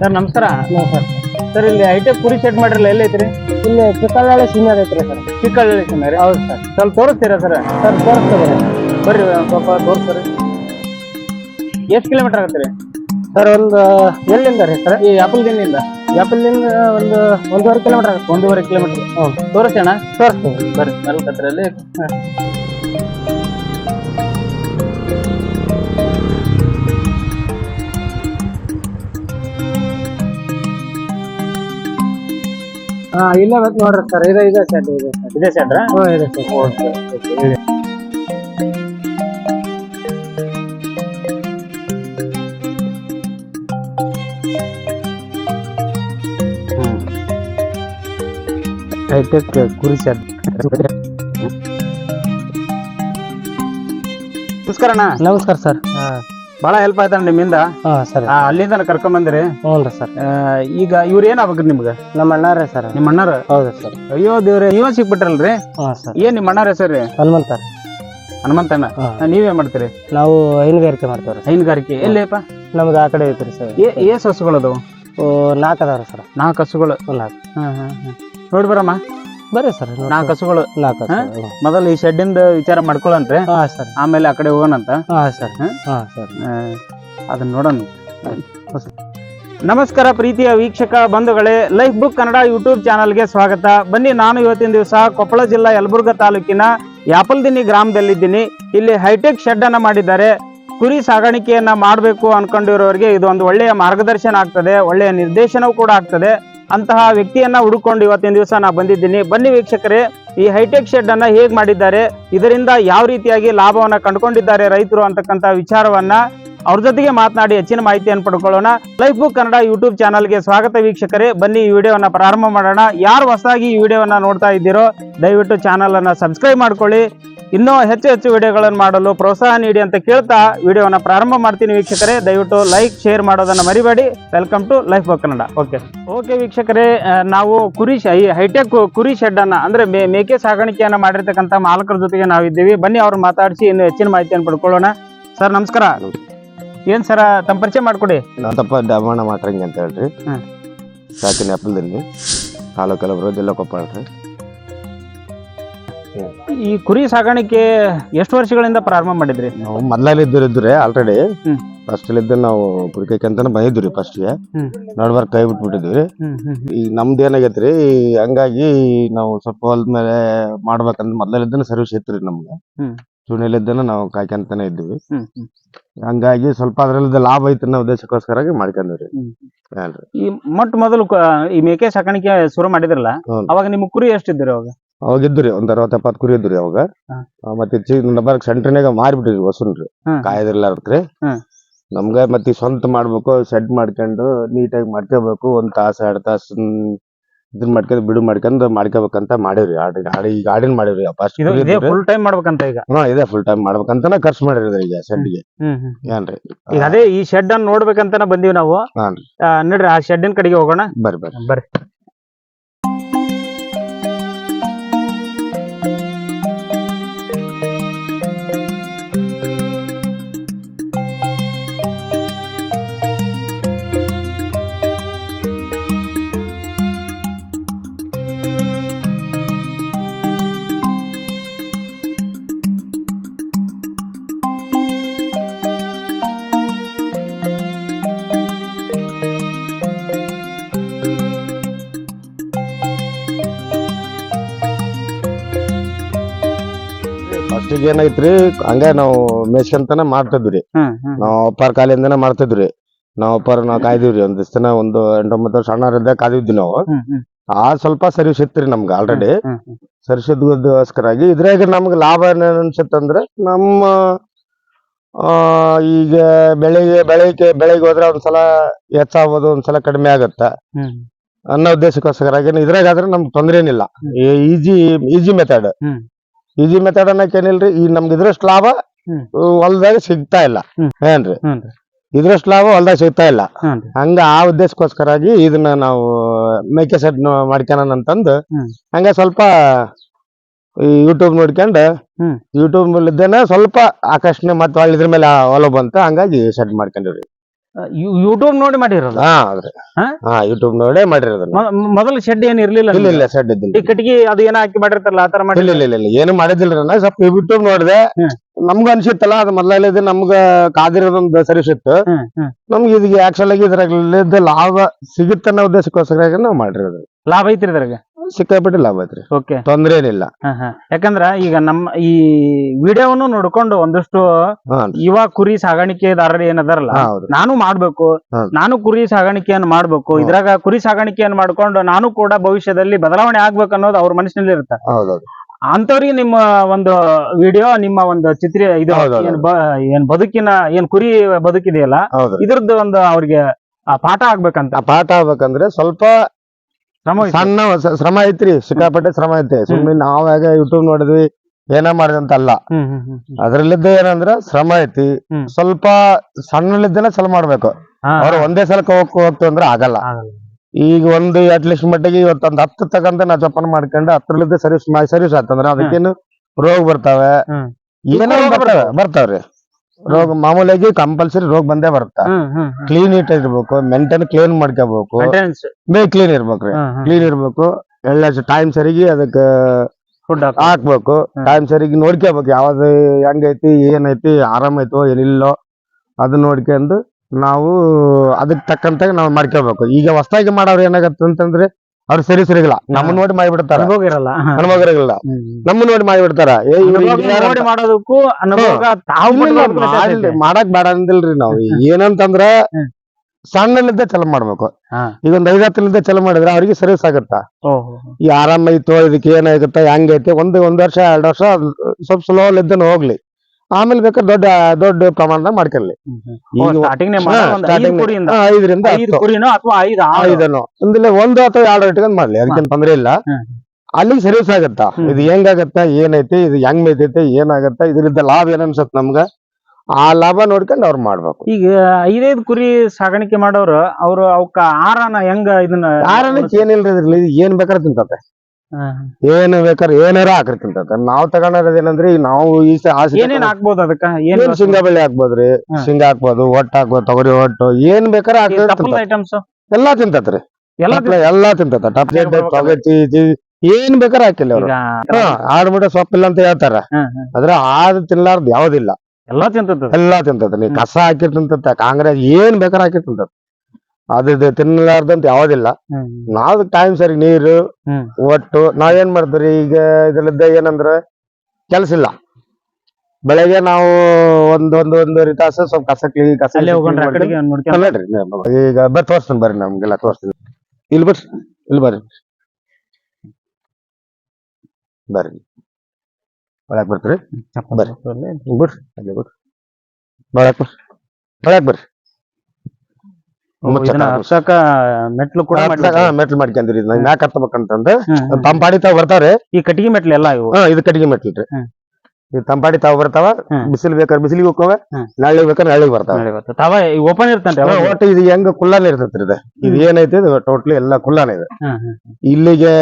Sir ನಮಸ್ಕಾರ. ನಮಸ್ಕಾರ. Sir sir ಇಲ್ಲಿ ಐಟೆಕ್ ಪುರಿ ಸೆಟ್ ಮಾಡಿರಲ್ಲ ಎಲ್ಲಿ ಐತ್ರಿ? ಇಲ್ಲಿ ಚಿಕ್ಕಳ್ಳಿ ಸೀನಿಯರ್ ಐತ್ರಿ ಸರ್. ಚಿಕ್ಕಳ್ಳಿ ಸೀನಿಯರ್ ಹೌದು ಸರ್. ಸ್ವಲ್ಪ ತೋರಿಸ್ತೀರಾ ಸರ್? ಸರ್ ತೋರಿಸ್ತೇವೆ. ಬರ್ರಿ ಸ್ವಲ್ಪ ತೋರಿಸ್ತಾರೆ. ಎಷ್ಟು ಕಿಲೋಮೀಟರ್ ಆಗತ್ತೆ ರೀ? ಸರ್ ಒಂದು ಎಲ್ಲಿಂದ ರೀ ಸರ್? ಈ ಆಪಲ್ದಿಂದ ಯಾಪಲ್ಲಿಂದ ಒಂದು ಒಂದೂವರೆ ಕಿಲೋಮೀಟರ್ ಆಗುತ್ತೆ. ಒಂದೂವರೆ ಕಿಲೋಮೀಟರ್. ಹ್ಞೂ ತೋರಿಸೋಣ ತೋರಿಸ್ತೀವಿ. ಬರ್ರಿ ನಲ್ಕತ್ತರಲ್ಲಿ ಹಾಂ ಇಲ್ಲ ಬಂದು ನೋಡ್ರಿ ಸರ್. ಇದೆ ಇದೆ ಸರ್ ಇದೆ ಸರ್. ಇದೇ ಸೆಟ್ರ ಹ್ಞೂ ಇದೆ ಸರ್. ಹೈಟೆಕ್ ಕುರಿ ಸರ್ ನಮಸ್ಕಾರ ಅಣ್ಣ. ನಮಸ್ಕಾರ ಸರ್. ಹಾಂ. ಭಾಳ ಹೆಲ್ಪ್ ಆಯ್ತಾನ ನಿಮ್ಮಿಂದ? ಹಾಂ ಸರ್. ಆ, ಅಲ್ಲಿಂದ ಕರ್ಕೊಂಡ್ ಬಂದಿರಿ? ಹ್ಞೂ ರೀ ಸರ್. ಆ, ಈಗ ಇವ್ರ ಏನ್ ಆಗ್ಬೇಕ್ರಿ ನಿಮ್ಗ? ನಮ್ಮ ಅಣ್ಣಾರೇ ಸರ್ ನಿಮ್ಮ ಅಣ್ಣಾರ? ಹೌದು ಸರ್. ಅಯ್ಯೋ ದೇವ್ರೆ ನೀವ ಸಿಕ್ಬಿಟ್ರಲ್ರಿ? ಹಾಂ ಸರ್. ಏನ್ ನಿಮ್ಮ ಅಣ್ಣಾರ ಸರ್ ರೀ ಹನುಮಂತ ಹನುಮಂತಣ್ಣ ಹಾಂ. ನೀವೇನ್ ಮಾಡ್ತೀರಿ? ನಾವು ಹೈನುಗಾರಿಕೆ ಮಾಡ್ತೇವೆ ರೀ ಹೈನುಗಾರಿಕೆ ಎಲ್ಲಿಪ್ಪ ನಮ್ದು ಆ ಕಡೆ ಐತ್ರಿ ಸರ್. ಏ ಹಸುಗಳು ಅದಾವು? ನಾಲ್ಕು ಅದಾವ್ರಿ ಸರ್. ನಾಲ್ಕು ಹಸುಗಳು? ನಾಲ್ಕು. ನೋಡಿ ಬರಮ್ಮ. ಬರ್ರಿ ಸರ್ ನಾಲ್ಕು ಹಸುಗಳು. ನಾಲ್ಕು ಮೊದಲು ಈ ಶೆಡ್ಡಿಂದ ವಿಚಾರ ಮಾಡ್ಕೊಳ್ಳಂತ್ರಿ ಹಾಂ ಸರ್. ಆಮೇಲೆ ಆ ಕಡೆ ಹೋಗೋಣಂತ. ಹಾಂ ಸರ್. ಹಾ? ಸರ್. ಅದನ್ನ ನೋಡೋಣ. ನಮಸ್ಕಾರ ಪ್ರೀತಿಯ ವೀಕ್ಷಕ ಬಂಧುಗಳೇ. ಲೈಫ್ ಬುಕ್ ಕನ್ನಡ ಯೂಟ್ಯೂಬ್ ಚಾನಲ್ಗೆ ಸ್ವಾಗತ. ಬನ್ನಿ ನಾನು ಇವತ್ತಿನ ದಿವಸ ಕೊಪ್ಪಳ ಜಿಲ್ಲಾ ಯಲಬುರ್ಗ ತಾಲೂಕಿನ ಯಾಪಲ್ದಿನಿ ಗ್ರಾಮದಲ್ಲಿದ್ದೀನಿ. ಇಲ್ಲಿ ಹೈಟೆಕ್ ಶೆಡ್ ಅನ್ನ ಮಾಡಿದ್ದಾರೆ. ಕುರಿ ಸಾಗಾಣಿಕೆಯನ್ನ ಮಾಡಬೇಕು ಅನ್ಕೊಂಡಿರೋರಿಗೆ ಇದೊಂದು ಒಂದು ಒಳ್ಳೆಯ ಮಾರ್ಗದರ್ಶನ ಆಗ್ತದೆ. ಒಳ್ಳೆಯ ನಿರ್ದೇಶನವೂ ಕೂಡ ಆಗ್ತದೆ. ಅಂತಹ ವ್ಯಕ್ತಿಯನ್ನ ಹುಡುಕೊಂಡು ಇವತ್ತಿನ ದಿವಸ ನಾ ಬಂದಿದ್ದೀನಿ. ಬನ್ನಿ ವೀಕ್ಷಕರೇ, ಈ ಹೈಟೆಕ್ ಶೆಡ್ ಅನ್ನ ಹೇಗೆ ಮಾಡಿದ್ದಾರೆ, ಇದರಿಂದ ಯಾವ ರೀತಿಯಾಗಿ ಲಾಭವನ್ನ ಕಂಡುಕೊಂಡಿದ್ದಾರೆ ರೈತರು ಅಂತಕ್ಕಂಥ ವಿಚಾರವನ್ನ ಅವ್ರ ಜೊತೆಗೆ ಮಾತನಾಡಿ ಹೆಚ್ಚಿನ ಮಾಹಿತಿಯನ್ನು ಪಡ್ಕೊಳ್ಳೋಣ. ಲೈಫ್ ಬುಕ್ ಕನ್ನಡ ಯೂಟ್ಯೂಬ್ ಚಾನಲ್ಗೆ ಸ್ವಾಗತ ವೀಕ್ಷಕರೇ. ಬನ್ನಿ ಈ ವಿಡಿಯೋವನ್ನ ಪ್ರಾರಂಭ ಮಾಡೋಣ. ಯಾರು ಹೊಸದಾಗಿ ಈ ವಿಡಿಯೋವನ್ನ ನೋಡ್ತಾ ಇದ್ದೀರೋ, ದಯವಿಟ್ಟು ಚಾನಲ್ ಅನ್ನ ಸಬ್ಸ್ಕ್ರೈಬ್ ಮಾಡ್ಕೊಳ್ಳಿ. ಇನ್ನೂ ಹೆಚ್ಚು ಹೆಚ್ಚು ವಿಡಿಯೋಗಳನ್ನು ಮಾಡಲು ಪ್ರೋತ್ಸಾಹ ನೀಡಿ ಅಂತ ಕೇಳ್ತಾ ವಿಡಿಯೋನ ಪ್ರಾರಂಭ ಮಾಡ್ತೀನಿ ವೀಕ್ಷಕರೇ. ದಯವಿಟ್ಟು ಲೈಕ್ ಶೇರ್ ಮಾಡೋದನ್ನು ಮರಿಬೇಡಿ. Welcome to life book Kannada okay okay ವೀಕ್ಷಕರೇ ನಾವು ಕುರಿ ಈ ಹೈಟೆಕ್ ಕುರಿ ಶೆಡ್ ಅನ್ನ ಅಂದ್ರೆ ಮೇಕೆ ಸಾಗಾಣಿಕೆಯನ್ನು ಮಾಡಿರ್ತಕ್ಕಂಥ ಮಾಲಕರ ಜೊತೆಗೆ ನಾವಿದ್ದೀವಿ. ಬನ್ನಿ ಅವ್ರು ಮಾತಾಡಿಸಿ ಇನ್ನು ಹೆಚ್ಚಿನ ಮಾಹಿತಿಯನ್ನು ಪಡ್ಕೊಳ್ಳೋಣ. ಸರ್ ನಮಸ್ಕಾರ. ಏನ್ ಸರ ತಮ್ಮ ಪರಿಚಯ ಮಾಡ್ಕೊಡಿ. ನಾನು ತಪ್ಪ ಡಮಣ ಮಾಟ್ರಂಗಿ ಅಂತ ಹೇಳ್ರಿ. ಸಾಕಿನ ಆ್ಯಪಲ್ದಲ್ಲಿ ತಾಲೂಕು ಕಲಬುರಗಿ ಜಿಲ್ಲಾ ಕೊಪ್ಪಳ ರೀ ಈ ಕುರಿ ಸಾಕಾಣಿಕೆ ಎಷ್ಟು ವರ್ಷಗಳಿಂದ ಪ್ರಾರಂಭ ಮಾಡಿದ್ರಿ? ನಾವು ಮೊದ್ಲಲ್ಲಿ ಇದ್ದರು ಇದ್ರಿ ಆಲ್ರೆಡಿ ಹ್ಮ್. ಫಸ್ಟ್ ಇದ್ದ ನಾವು ಕುರಿ ಅಂತಾನೆ ಬಂದಿದ್ವಿ ರೀ ಫಸ್ಟ್ಗೆ ಹ್ಮ್. ನಡ್ಬಾರ್ ಕೈ ಬಿಟ್ಬಿಟ್ಟಿದ್ವಿ ಈಗ ನಮ್ದು ಏನಾಗೈತ್ರಿ ಹಂಗಾಗಿ ನಾವು ಸ್ವಲ್ಪ ಹೊಲದ ಮೇಲೆ ಮಾಡ್ಬೇಕಂದ್ರೆ ಮೊದ್ಲಲ್ಲಿದ್ದನ ಸರ್ವಿಸ್ ಇತ್ತು ರೀ ನಮ್ಗೆ. ಹ್ಮ್. ಚುಣಿಲಿದ್ದನ ನಾವು ಕಾಯ್ಕೊಂತಾನೆ ಇದ್ವಿ. ಹ್ಮ್ ಹ್ಮ್. ಹಂಗಾಗಿ ಸ್ವಲ್ಪ ಅದ್ರಲ್ಲಿ ಲಾಭ ಐತೆ ಅನ್ನೋ ಉದ್ದೇಶಕ್ಕೋಸ್ಕರ ಮಾಡ್ಕೊಂಡ್ರಿ ಹ್ಮ್. ಈ ಮೊಟ್ಟ ಮೊದಲು ಕ- ಈ ಮೇಕೆ ಸಾಕಾಣಿಕೆ ಶುರು ಮಾಡಿದ್ರಲ್ಲ. ಅವಾಗ ನಿಮ್ ಕುರಿ ಎಷ್ಟಿದ್ರಿ ಅವಾಗ? ಅವಾಗ ಇದ್ರಿ ಒಂದ್ ಅರವತ್ ಎಪ್ಪತ್ ಕುರಿ ಇದ್ರಿ ಅವಾಗ. ಹಾ. ಆ, ಮತ್ತೆ ನಂಬರ್ ಸೆಂಟ್ರಿನಾಗ ಮಾರಿಬಿಟ್ರಿ ಹೊಸನ್ರಿ ಹ್ಮ್. ಕಾಯ್ದಿರ್ಲಾರ್ದ್ರಿ. ನಮ್ಗ ಮತ್ತೆ ಸ್ವಂತ ಮಾಡ್ಬೇಕು ಶೆಡ್ ಮಾಡ್ಕೊಂಡು ನೀಟಾಗಿ ಮಾಡ್ಕೋಬೇಕು ಒಂದ್ ತಾಸ ಎರಡ್ ತಾಸ ಇದನ್ ಮಾಡ್ಕೊಂಡು ಬಿಡು ಮಾಡ್ಕೊಂಡು ಮಾಡ್ಕೋಬೇಕಂತ ಮಾಡಿವ್ರಿ. ಆಡಿ ಆಡಿ ಈಗ ಆಡಿನ ಮಾಡೀವ್ರಿ. ಫಸ್ಟ್ ಇದು ಇದೇ ಫುಲ್ ಟೈಮ್ ಮಾಡ್ಬೇಕಂತ ಈಗ? ಹಾ ಇದೆ ಫುಲ್ ಟೈಮ್ ಮಾಡ್ಬೇಕಂತಾನೆ ಖರ್ಚು ಮಾಡಿರಿ ಈಗ ಶೆಡ್ಗೆ ಹ್ಮ್ ಹ್ಮ್ ಏನ್ರಿ? ಈಗ ಅದೇ ಈ ಶೆಡ್ ಅನ್ನ ನೋಡ್ಬೇಕಂತಾನೆ ಬಂದೀವಿ ನಾವು. ನೋಡ್ರಿ ಆ, ನಡ್ರಿ ಆ ಶೆಡ್ಡಿನ ಕಡೆಗೆ ಹೋಗೋಣ. ಬರ್ರಿ ಬರ್ರಿ. ಬರ್ರಿ. ಫಸ್ಟಿಗೆ ಏನಾಯ್ತ್ರಿ? ಹಂಗ ನಾವು ಮೇಸ್ಕಂತಾನೆ ಮಾಡ್ತಿದ್ವಿ ನಾವು ಅಪ್ಪಾರ ಕಾಲಿಂದನ ಮಾಡ್ತಿದ್ವಿ ನಾವ್ ಅಪ್ಪಾರ ನಾವ್ ಕಾಯ್ದಿವ್ರಿ ಒಂದ್ ದಿನ ಒಂದು ಎಂಟೊಂಬತ್ತು ವರ್ಷ ಸಣ್ಣವರಿದ್ದಾಗ ಕಾದಿದ್ವಿ ನಾವು. ಆ ಸ್ವಲ್ಪ ಸರ್ವಿಸ್ ಇತ್ರಿ ನಮ್ಗೆ ಆಲ್ರೆಡಿ ಸರ್ವಿಸ್ಗೋಸ್ಕರಾಗಿ ಇದ್ರಾಗ ನಮ್ಗೆ ಲಾಭ ಅನ್ಸುತ್ತಂದ್ರೆ ನಮ್ಮ ಆ ಈಗ ಬೆಳಿಗ್ಗೆ ಬೆಳಿಗ್ಗೆ ಬೆಳಿಗ್ಗೆ ಹೋದ್ರೆ ಒಂದ್ಸಲ ಹೆಚ್ಚಾಗ್ಬೋದು ಒಂದ್ಸಲ ಕಡಿಮೆ ಆಗತ್ತ. ಅನ್ನೋ ಉದ್ದೇಶಕ್ಕೋಸ್ಕರ ಇದ್ರಾಗ ಆದ್ರೆ ನಮ್ಗೆ ತೊಂದ್ರೆ ಏನಿಲ್ಲ easy easy method. Easy method ಅನ್ನಕ್ ಏನಿಲ್ರಿ ಈ ನಮ್ಗೆ ಇದ್ರಷ್ಟು ಲಾಭ ಹೊಲದಾಗ ಸಿಗ್ತಾ ಇಲ್ಲ. ಏನ್ರಿ? ಇದ್ರಷ್ಟು ಲಾಭ ಹೊಲ್ದಾಗ ಸಿಗ್ತಾ ಇಲ್ಲ. ಹಂಗ ಆ ಉದ್ದೇಶಕ್ಕೋಸ್ಕರಾಗಿ ಇದನ್ನ ನಾವು ಮೇಕೆ ಸೆಟ್ ಮಾಡ್ಕೊಳಣ ಅಂತಂದು. ಹಂಗ ಸ್ವಲ್ಪ ಯೂಟ್ಯೂಬ್ ನೋಡ್ಕೊಂಡು. ಯೂಟ್ಯೂಬ್ ಇದ್ದೇನೆ ಸ್ವಲ್ಪ ಆಕರ್ಷಣೆ ಮತ್ತೆ ಇದ್ರ ಮೇಲೆ ಒಲವು ಬಂತ. ಹಂಗಾಗಿ ಸೆಟ್ ಮಾಡ್ಕೊಂಡಿವ್ರಿ. ಯೂಟ್ಯೂಬ್ ನೋಡಿ ಮಾಡಿರೋದು? ಹಾ ಹೌದ್ರಿ ಹಾ? ಹಾ ಯೂಟ್ಯೂಬ್ ನೋಡೇ ಮಾಡಿರೋದು ಮೊದಲ ಮೊದಲು ಶೆಡ್ ಏನ್ ಇರ್ಲಿಲ್ಲ ಇಲ್ಲ? ಇಲ್ಲ ಸೆಡ್ ಇದ್ದಿಲ್ಲ. ಈ ಕಟ್ಟಿಗೆ ಅದು ಏನೋ ಹಾಕಿ ಮಾಡಿರ್ತಾರಲ್ಲ ಆತರ ಮಾಡಿ ಇಲ್ಲ ಇಲ್ಲ ಇಲ್ಲ ಇಲ್ಲ ಏನು ಮಾಡಿದಿಲ್ರಿ ನಾ ಸ್ವಲ್ಪ ಯೂಟ್ಯೂಬ್ ನೋಡಿದೆ. ಹ್ಮ್. ನಮ್ಗ ಅನ್ಸಿತ್ತಲ್ಲ ಅದು ಮೊದಲೇ ನಮ್ಗ ಕಾದಿರೋದೊಂದು ಸರಿ ಇತ್ತು ಹ್ಮ್ ಹ್ಮ್ ನಮ್ಗೆ ಇದಕ್ಕೆ ಆಕ್ಚುಲ್ ಆಗಿ ಲಾಭ ಸಿಗುತ್ತೆ ಅನ್ನೋ ಉದ್ದೇಶಕ್ಕೋಸ್ಕರ ನಾವು ಮಾಡಿರೋದು. ಲಾಭ ಐತ್ರಿ ಇದ್ರಾಗ? ಸಿಕ್ಕಾಪಟ್ಟೆ ಲಾಭ ಐತ್ರಿ. ಓಕೆ ತೊಂದ್ರೆ ಏನಿಲ್ಲ. ಯಾಕಂದ್ರ ಈಗ ನಮ್ಮ ಈ ವಿಡಿಯೋವನ್ನು ನೋಡ್ಕೊಂಡು ಒಂದಷ್ಟು ಯುವ ಕುರಿ ಸಾಗಾಣಿಕೆದಾರರು ಏನದಾರಲ್ಲ ಹಾ, ಹೌದ್ರಿ. ನಾನು ಮಾಡ್ಬೇಕು. ನಾನು ಕುರಿ ಸಾಗಾಣಿಕೆಯನ್ನು ಮಾಡ್ಬೇಕು. ಇದ್ರಾಗ ಕುರಿ ಸಾಗಾಣಿಕೆಯನ್ನು ಮಾಡ್ಕೊಂಡು ನಾನು ಕೂಡ ಭವಿಷ್ಯದಲ್ಲಿ ಬದಲಾವಣೆ ಆಗ್ಬೇಕು ಅನ್ನೋದು ಅವ್ರ ಮನಸ್ಸಿನಲ್ಲಿ ಇರುತ್ತೆ. ಹೌದೌದು. ಅಂತವ್ರಿಗೆ ನಿಮ್ಮ ಒಂದು ವಿಡಿಯೋ ನಿಮ್ಮ ಒಂದು ಚಿತ್ರ ಇದು ಹೌದು, ಹೌದು. ಏನ್ ಬ- ಏನ್ ಬದುಕಿನ ಏನ್ ಕುರಿ ಬದುಕಿದೆಯಲ್ಲ ಹೌದ್ರಿ ಇದ್ರದ್ದು ಒಂದು ಅವ್ರಿಗೆ ಆ ಪಾಠ ಆಗ್ಬೇಕಂತ. ಆ ಪಾಠ ಆಗ್ಬೇಕಂದ್ರೆ ಸ್ವಲ್ಪ. ಸಣ್ಣ ಶ್ರಮ ಐತ್ರಿ ಸಿಕ್ಕಾಪಟ್ಟೆ ಶ್ರಮ ಐತೆ ಸುಮ್ಮನೆ ನಾವಾಗ ಯೂಟ್ಯೂಬ್ ನೋಡಿದ್ವಿ ಏನ ಮಾಡಿದಂತ ಅಲ್ಲ ಹ್ಮ್ ಹ್ಮ್ ಹ್ಮ್ ಹ್ಮ್. ಅದ್ರಲ್ಲಿದ್ದ ಏನಂದ್ರ ಶ್ರಮ ಐತಿ ಸ್ವಲ್ಪ ಸಣ್ಣಲಿದ್ದನ ಸಲ ಮಾಡ್ಬೇಕು. ಅವ್ರ ಒಂದೇ ಸಲಕ್ಕೆ ಹೋಗ್ ಹೋಗ್ತು ಅಂದ್ರೆ ಆಗಲ್ಲ. ಈಗ ಒಂದು ಲಕ್ಷ ಮಟ್ಟಿಗೆ ಇವತ್ತೊಂದ್ ಹತ್ತು ತಗಂತ ನಾ ಜೋಪಾನ ಮಾಡ್ಕೊಂಡು ಹತ್ರಲಿದ್ದ ಸರ್ವಿಸ್ ಸರ್ವಿಸ್ ಆತಂದ್ರ ಅದಕ್ಕೇನು ರೋಗ ಬರ್ತಾವೆ. ಏನೋ ಬರ್ತಾವ್ರಿ. ರೋಗ ಮಾಮೂಲಿಯಾಗಿ ಕಂಪಲ್ಸರಿ ರೋಗ ಬಂದೇ ಬರುತ್ತ. ಕ್ಲೀನ್ ಇಟ್ ಇರ್ಬೇಕು ಮೇಂಟೈನ್ ಕ್ಲೀನ್ ಮಾಡ್ಕೋಬೇಕು. ಮೇ ಕ್ಲೀನ್ ಇರ್ಬೇಕ್ರಿ. ಕ್ಲೀನ್ ಇರ್ಬೇಕು ಎಲ್ಲ ಟೈಮ್ ಸರಿಗೆ ಅದಕ್ಕ. ಹಾಕ್ಬೇಕು. ಟೈಮ್ ಸರಿಗೆ ನೋಡ್ಕೋಬೇಕು ಯಾವ್ದು ಹೆಂಗೈತಿ ಏನೈತಿ ಆರಾಮ ಐತೋ ಏನಿಲ್ಲೋ ಅದನ್ನ ನೋಡ್ಕೊಂಡು ನಾವು ಅದಕ್ ತಕ್ಕಂತಾಗ ನಾವು ಮಾಡ್ಕೋಬೇಕು ಈಗ ಹೊಸದಾಗಿ ಮಾಡೋರು ಏನಾಗತ್ತೆ ಅಂತಂದ್ರೆ ಅವ್ರು ಸರಿ ಸರಿಗಿಲ್ಲ ನಮ್ಮ ನೋಡಿ ಮಾಡಿಬಿಡ್ತಾರ. ಅನುಭವ ಇರಲ್ಲ. ಅನುಭವ ಇರಲ್ಲ ನಮ್ಮ ನೋಡಿ ಮಾಡಿಬಿಡ್ತಾರ. ನೋಡಿ. ಮಾಡೋದಕ್ಕೂ ಅನುಭವ. ಮಾಡಕ್ ಬೇಡ ಅಂದಿಲ್ರಿ ನಾವು. ಏನಂತಂದ್ರ ಸಣ್ಣಲ್ಲಿದ್ದ ಚಲ ಮಾಡ್ಬೇಕು. ಈಗ ಒಂದ್ ಐದ್ ಚಲ ಮಾಡಿದ್ರೆ ಅವ್ರಿಗೆ ಸರ್ವಿಸ್ ಆಗತ್ತ. ಈ ಆರಾಮ ಐತೋ ಇದಕ್ಕೆ ಏನಾಗತ್ತ ಹೆಂಗೈತೆ? ಒಂದ್ ಒಂದ್ ವರ್ಷ ಎರಡ್ ವರ್ಷ ಸ್ವಲ್ಪ ಸ್ಲೋ ಇದ್ದನ ಹೋಗ್ಲಿ. ಆಮೇಲೆ ಬೇಕಾದ್ರೆ ದೊಡ್ಡ ದೊಡ್ಡ ಪ್ರಮಾಣದಾಗ ಮಾಡ್ಕೊಳ್ಳಿ ಐದರಿಂದ ಐದು ಹತ್ತು. ಕುರಿನೋ ಅಥವಾ ಐದು ಆಳು. ಐದನ್ನು. ಒಂದಿಲ್ಲ ಒಂದು ಅಥವಾ ಎರಡು ಇಟ್ಕೊಂಡ್ ಮಾಡ್ಲಿ. ಅದಕ್ಕೇನ್ ತೊಂದ್ರೆ ಇಲ್ಲ. ಅಲ್ಲಿಗೆ ಸರ್ವಿಸ್ ಆಗತ್ತ. ಇದು ಹೆಂಗಾಗತ್ತ? ಏನೈತಿ? ಇದು ಹೆಂಗ್ ಮೇಯ್ತೈತೆ? ಏನಾಗತ್ತ? ಇದರಿಂದ ಲಾಭ ಏನ್ ಅನ್ಸತ್ ನಮ್ಗ? ಆ ಲಾಭ ನೋಡ್ಕೊಂಡು ಅವ್ರು ಮಾಡ್ಬೇಕು. ಈಗ ಐದೈದು ಕುರಿ ಸಾಗಾಣಿಕೆ ಮಾಡೋರು ಅವ್ರು ಅವಕ್ಕ ಆಹಾರನ ಹೆಂಗ ಇದನ್ನ ಕಾರಣಕ್ಕೆ ಏನಿಲ್ರಿ ಇದ್ರಲ್ಲಿ ಇದು ಏನ್ ಬೇಕಾದ್ರೆ ತಿಂತತೆ. ಏನ್ ಬೇಕಾದ್ರೆ ಏನಾರ ಹಾಕ್ರಿ ತಿಂತತೆ ನಾವ್ ತಗೊಂಡಿರೋದ್ ಏನಂದ್ರೆ ಈಗ ನಾವು ಈ ಏನೇನ್ ಹಾಕ್ಬೋದು ಅದಕ್ಕ? ಶೇಂಗಾ ಬೆಳೆ ಹಾಕ್ಬೋದ್ರಿ. ಶೇಂಗಾ ಹಾಕ್ಬೋದು ಒಟ್ಟ ಹಾಕ್ಬೋದು ತೊಗರಿ ಒಟ್ಟು ಏನ್ ಬೇಕಾರೆ ಐಟಮ್ಸ್ ಎಲ್ಲಾ ತಿಂತತ್ರಿ. ಎಲ್ಲ ಎಲ್ಲ ತಿಂತತ. ಟಪ್. ತೊಗರಿ ಏನ್ ಬೇಕಾರೆ ಹಾಕಿಲ್ಲ ಅವ್ರು. ಹಾ ಆಡ್ಬಿಡ ಸೊಪ್ಪಿಲ್ಲ ಅಂತ ಹೇಳ್ತಾರ. ಆದ್ರೆ ಆದ್ ತಿನ್ಲಾರ್ದು ಯಾವ್ದಿಲ್ಲ. ಎಲ್ಲಾ ತಿಂತದ ಎಲ್ಲಾ ತಿಂತತ್ರಿ ನೀ ಕಸ ಹಾಕಿ ತಿಂತತ ಕಾಂಗ್ರೆಸ್ ಏನ್ ಬೇಕಾರ ಹಾಕಿ ತಿಂತತ. ಅದು ತಿನ್ನಲಾರ್ದಂತ ಯಾವ್ದಿಲ್ಲ. ನಾವ್ ಟೈಮ್ ಸರಿ ನೀರು. ಒಟ್ಟು ನಾವೇನ್ ಮಾಡ್ತೀವಿ ಈಗ ಇದ್ರಲ್ಲಿದ್ದ ಏನಂದ್ರೆ ಕೆಲ್ಸ ಇಲ್ಲ. ಬೆಳಗ್ಗೆ ನಾವು ಒಂದ್ ಒಂದು ಒಂದೂವರೆ ತಾಸು ಸ್ವಲ್ಪ ಕಸಕ್ಕೆ ಕ್ಲೀನ್ ಕಸ ನೋಡ್ರಿ ಈಗ ಬರ್ ತೋರಿಸ್ತೀನಿ ಬರ್ರಿ ನಮ್ಗೆಲ್ಲ ತೋರಿಸ್ತೀನಿ. ಇಲ್ಲಿ ಬರ್ರಿ ಇಲ್ಲಿ ಬರ್ರಿ. ಬರ್ರಿ. ಒಳಗ್ ಬರ್ತೀರಿ? ಬರ್ರಿ. ಬಿಡ್ರಿ ಅಲ್ಲೇ ಬಿಡ್ರಿ ಒಳಗ್ ಬರ್ರಿ. ಒಳಗ್ ಬರ್ರಿ. ಹರ್ಸಕ ಮೆಟ್ಲು ಕೂಡ. ಮೆಟ್ಲು ಮಾಡ್ಕೊಂಡ್ರಿ ಇದನ್ನ ಮ್ಯಾಕ್ ಹತ್ತಬೇಕಂತಂದು ಹ್ಮ್, ಹ್ಮ್. ತಂಪಾಡಿ ತಾವ್ ಬರ್ತಾರೆ ಈ ಕಟ್ಟಿಗೆ ಮೆಟ್ಲು ಎಲ್ಲ ಇವು ಇದು ಕಟ್ಟಿಗೆ ಮೆಟ್ಲು ರೀ ಈ ತಂಪಾಡಿ ತಾವ್ ಬರ್ತಾವ. ಬಿಸಿಲು ಬೇಕಾದ್ರೆ ಬಿಸಿಲಿಗೆ ಹೋಗ್ತಾವ. ನಳ್ಳಿಗೆ ಬೇಕಾದ್ರೆ ನಳ್ಳಿಗೆ ಬರ್ತಾವ. ತಾವ ಓಪನ್ ಇರ್ತಂತೆ ಹಾ, ಒಟ್ಟು ಇದು ಹೆಂಗ ಕುಲ್ಲಾನೇ ಇರ್ತೈತ್ರಿ ಇದು ಇದು ಏನೈತಿ ಇದು ಟೋಟ್ಲಿ ಎಲ್ಲಾ ಕುಲ್ಲಾನೇ ಇದೆ. ಇಲ್ಲಿಗೆ